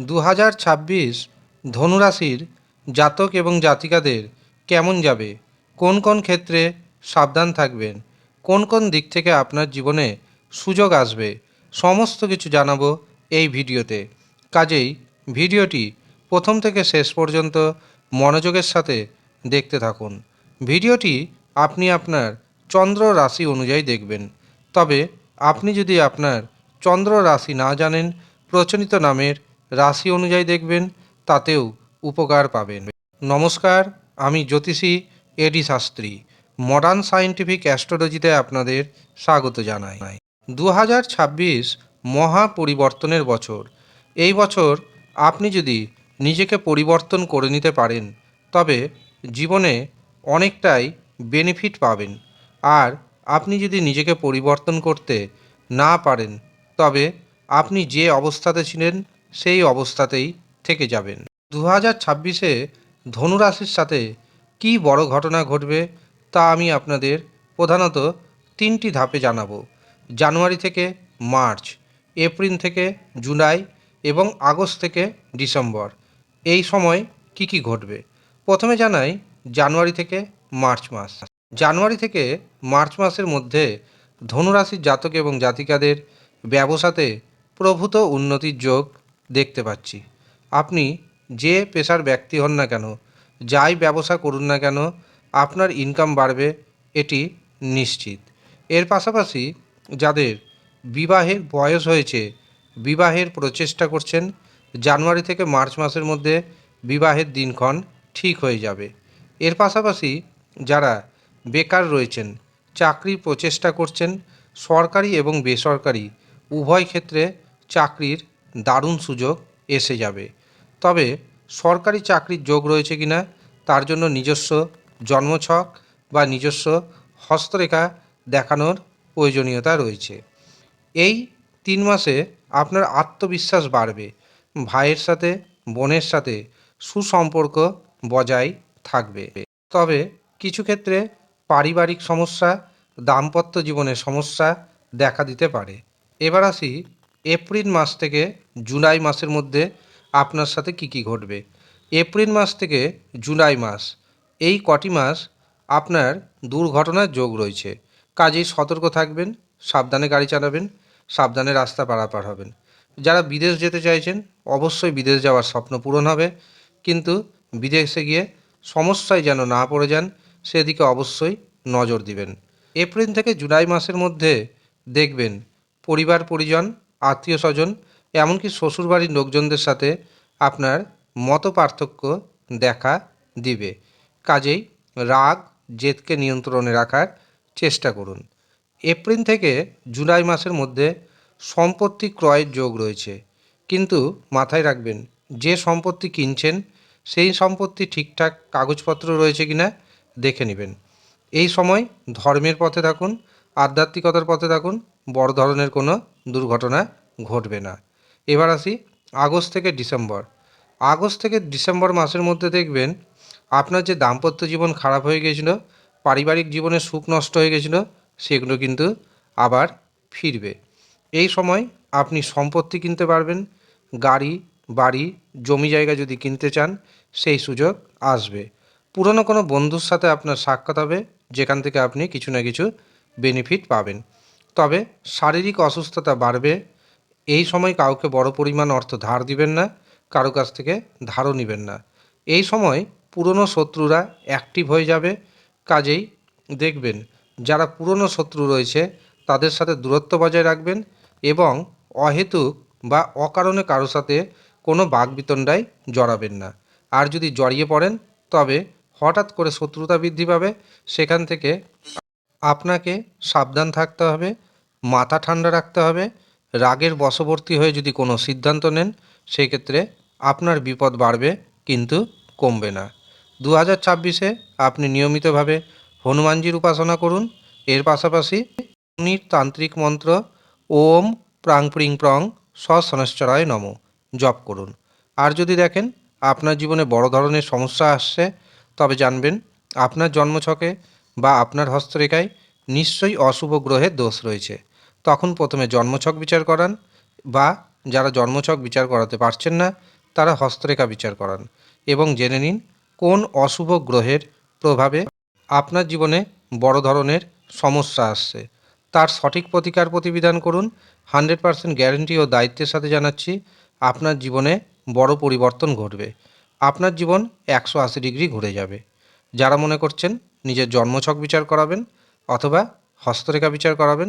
দু হাজার ছাব্বিশ ধনুরাশির জাতক এবং জাতিকাদের কেমন যাবে? কোন কোন ক্ষেত্রে সাবধান থাকবেন? কোন কোন দিক থেকে আপনার জীবনে সুযোগ আসবে? সমস্ত কিছু জানাব এই ভিডিওতে। কাজেই ভিডিওটি প্রথম থেকে শেষ পর্যন্ত মনোযোগের সাথে দেখতে থাকুন। ভিডিওটি আপনি আপনার চন্দ্র রাশি অনুযায়ী দেখবেন। তবে আপনি যদি আপনার চন্দ্র রাশি না জানেন, প্রচলিত নামের রাশি অনুযায়ী দেখবেন, তাতেও উপকার পাবেন। নমস্কার, আমি জ্যোতিষী এডি শাস্ত্রী মডার্ন সায়েন্টিফিক অ্যাস্ট্রোলজিতে আপনাদের স্বাগত জানাই। দু হাজার ছাব্বিশ মহা পরিবর্তনের বছর। এই বছর আপনি যদি নিজেকে পরিবর্তন করে নিতে পারেন, তবে জীবনে অনেকটাই বেনিফিট পাবেন। আর আপনি যদি নিজেকে পরিবর্তন করতে না পারেন, তবে আপনি যে অবস্থাতে ছিলেন সেই অবস্থাতেই থেকে যাবেন। দু হাজার ছাব্বিশে ধনুরাশির সাথে কী বড় ঘটনা ঘটবে তা আমি আপনাদের প্রধানত তিনটি ধাপে জানাব। জানুয়ারি থেকে মার্চ, এপ্রিল থেকে জুলাই এবং আগস্ট থেকে ডিসেম্বর। এই সময় কি কি ঘটবে? প্রথমে জানাই জানুয়ারি থেকে মার্চ মাস। জানুয়ারি থেকে মার্চ মাসের মধ্যে ধনুরাশির জাতক এবং জাতিকাদের ব্যবসাতে প্রভূত উন্নতির যোগ দেখতে পাচ্ছি। আপনি যে পেশার ব্যক্তি হন না কেন, যাই ব্যবসা করুন না কেন, আপনার ইনকাম বাড়বে, এটি নিশ্চিত। এর পাশাপাশি যাদের বিবাহের বয়স হয়েছে, বিবাহের প্রচেষ্টা করছেন, জানুয়ারি থেকে মার্চ মাসের মধ্যে বিবাহের দিনক্ষণ ঠিক হয়ে যাবে। এর পাশাপাশি যারা বেকার রয়েছেন চাকরির প্রচেষ্টা করছেন, সরকারি এবং বেসরকারি, উভয় ক্ষেত্রে চাকরির দারুণ সুযোগ এসে যাবে। তবে সরকারি চাকরির যোগ রয়েছে কিনা, তার জন্য নিজস্ব জন্মছক বা নিজস্ব হস্তরেখা দেখানোর প্রয়োজনীয়তা রয়েছে। এই তিন মাসে আপনার আত্মবিশ্বাস বাড়বে। ভাইয়ের সাথে, বোনের সাথে সুসম্পর্ক বজায় থাকবে। তবে কিছু ক্ষেত্রে পারিবারিক সমস্যা, দাম্পত্য জীবনের সমস্যা দেখা দিতে পারে। এবার আসি এপ্রিল মাস থেকে জুলাই মাসের মধ্যে আপনার সাথে কি কি ঘটবে? এপ্রিল মাস থেকে জুলাই মাস, এই কটি মাস আপনার দুর্ঘটনার যোগ রয়েছে। কাজেই সতর্ক থাকবেন, সাবধানে গাড়ি চালাবেন, সাবধানে রাস্তা পারাপার হবেন। যারা বিদেশ যেতে চাইছেন, অবশ্যই বিদেশ যাওয়ার স্বপ্ন পূরণ হবে। কিন্তু বিদেশে গিয়ে সমস্যায় যেন না পড়ে যান, সেদিকে অবশ্যই নজর দিবেন। এপ্রিল থেকে জুলাই মাসের মধ্যে দেখবেন পরিবার পরিজন আত্মীয় স্বজন এমনকি শ্বশুরবাড়ির লোকজনদের সাথে আপনার মত পার্থক্য দেখা দিবে। কাজেই রাগ জেদকে নিয়ন্ত্রণে রাখার চেষ্টা করুন। এপ্রিল থেকে জুলাই মাসের মধ্যে সম্পত্তি ক্রয়ের যোগ রয়েছে। কিন্তু মাথায় রাখবেন, যে সম্পত্তি কিনছেন, সেই সম্পত্তি ঠিকঠাক কাগজপত্র রয়েছে কিনা দেখে নেবেন। এই সময় ধর্মের পথে থাকুন, আধ্যাত্মিকতার পথে থাকুন বড় ধরনের কোনো দুর্ঘটনা ঘটবে না। এবার আসি আগস্ট থেকে ডিসেম্বর। আগস্ট থেকে ডিসেম্বর মাসের মধ্যে দেখবেন আপনার যে দাম্পত্য জীবন খারাপ হয়ে গিয়েছিল পারিবারিক জীবনে সুখ নষ্ট হয়ে গেছিল, সেগুলো কিন্তু আবার ফিরবে। এই সময় আপনি সম্পত্তি কিনতে পারবেন, গাড়ি, বাড়ি, জমি জায়গা যদি কিনতে চান, সেই সুযোগ আসবে। পুরনো কোনো বন্ধুর সাথে আপনার সাক্ষাৎ হবে, যেখান থেকে আপনি কিছু না কিছু বেনিফিট পাবেন। তবে শারীরিক অসুস্থতা বাড়বে। এই সময় কাউকে বড় পরিমাণ অর্থ ধার দিবেন না, কারও কাছ থেকে ধারও নেবেন না। এই সময় পুরনো শত্রুরা অ্যাক্টিভ হয়ে যাবে। কাজেই দেখবেন, যারা পুরনো শত্রু রয়েছে, তাদের সাথে দূরত্ব বজায় রাখবেন এবং অহেতুক বা অকারণে কারও সাথে কোনো বাগবিতণ্ডায় জড়াবেন না। আর যদি জড়িয়ে পড়েন, তবে হঠাৎ করে শত্রুতা বৃদ্ধি পাবে। সেখান থেকে আপনাকে সাবধান থাকতে হবে। মাথা ঠান্ডা রাখতে হবে, রাগের বশবর্তী হয়ে যদি কোনো সিদ্ধান্ত নেন, সেক্ষেত্রে আপনার বিপদ বাড়বে, কিন্তু কমবে না। দু হাজার ছাব্বিশে আপনি নিয়মিতভাবে হনুমানজির উপাসনা করুন। এর পাশাপাশি শনির তান্ত্রিক মন্ত্র ওম প্রাং প্রিং প্রং সশনশ্চরায় নম জপ করুন। আর যদি দেখেন আপনার জীবনে বড় ধরনের সমস্যা আসছে, তবে জানবেন আপনার জন্মছকে বা আপনার হস্তরেখায় নিশ্চয়ই অশুভ গ্রহের দোষ রয়েছে। তখন প্রথমে জন্মছক বিচার করান বা যারা জন্মছক বিচার করাতে পারছেন না, তারা হস্তরেখা বিচার করান এবং জেনে নিন কোন অশুভ গ্রহের প্রভাবে আপনার জীবনে বড় ধরনের সমস্যা আসছে। তার সঠিক প্রতিকার প্রতিবিধান করুন। হান্ড্রেড পার্সেন্ট গ্যারেন্টি ও দায়িত্বের সাথে জানাচ্ছি, আপনার জীবনে বড় পরিবর্তন ঘটবে। আপনার জীবন একশো আশি ডিগ্রি ঘুরে যাবে। যারা মনে করছেন নিজের জন্মছক বিচার করাবেন অথবা হস্তরেখা বিচার করাবেন